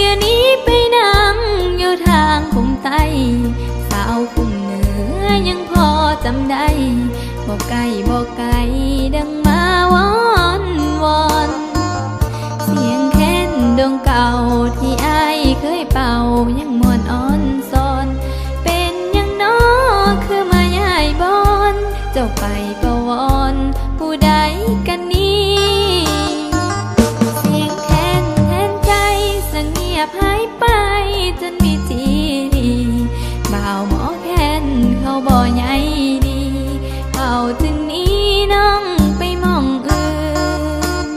เดี๋ยนี้ไปนั่งอยู่ทางคุมไตสาวคุมเหนือยังพอจำได้บอกไก่บอกไก่ดังมาวอนวอนเสียงแค้นดงเก่าที่ไอเคยเป่ายังมวนอ่อนซอนเป็นยังน้อคือมาใหญ่บอนเจ้าไปประวอนผู้ใดกันนี้ เขาบ่ใหญ่ดีเป่าถึงนี้น้องไปมองอื่น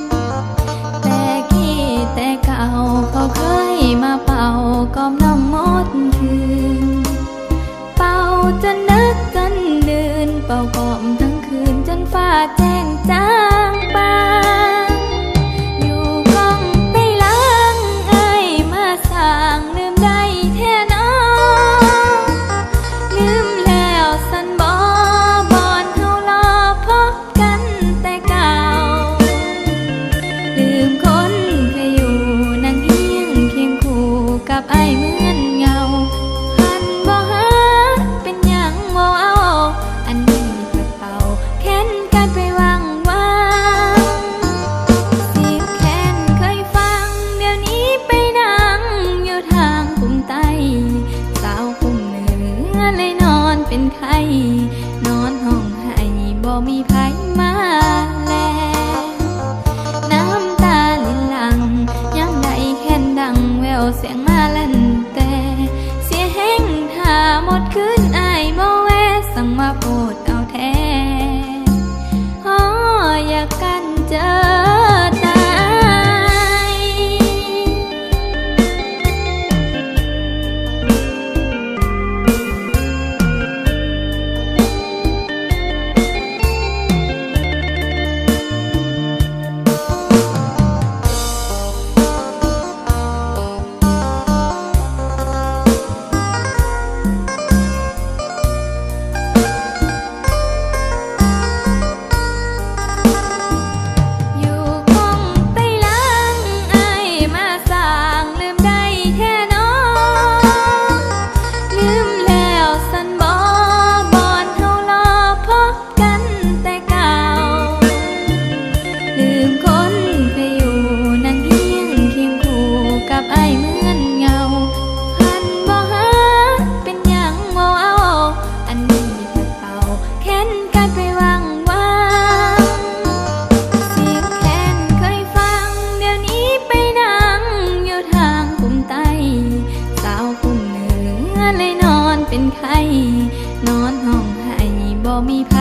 แต่กี้แต่เก่าเขาเคยมาเป่ากอมน้องมดคืน เป่าจนนึกจนเดินเป่ากอมทั้งคืนจนฟ้าแจ้งจ้า 爱慕 ไทยนอนห้องให้บ่มีไผ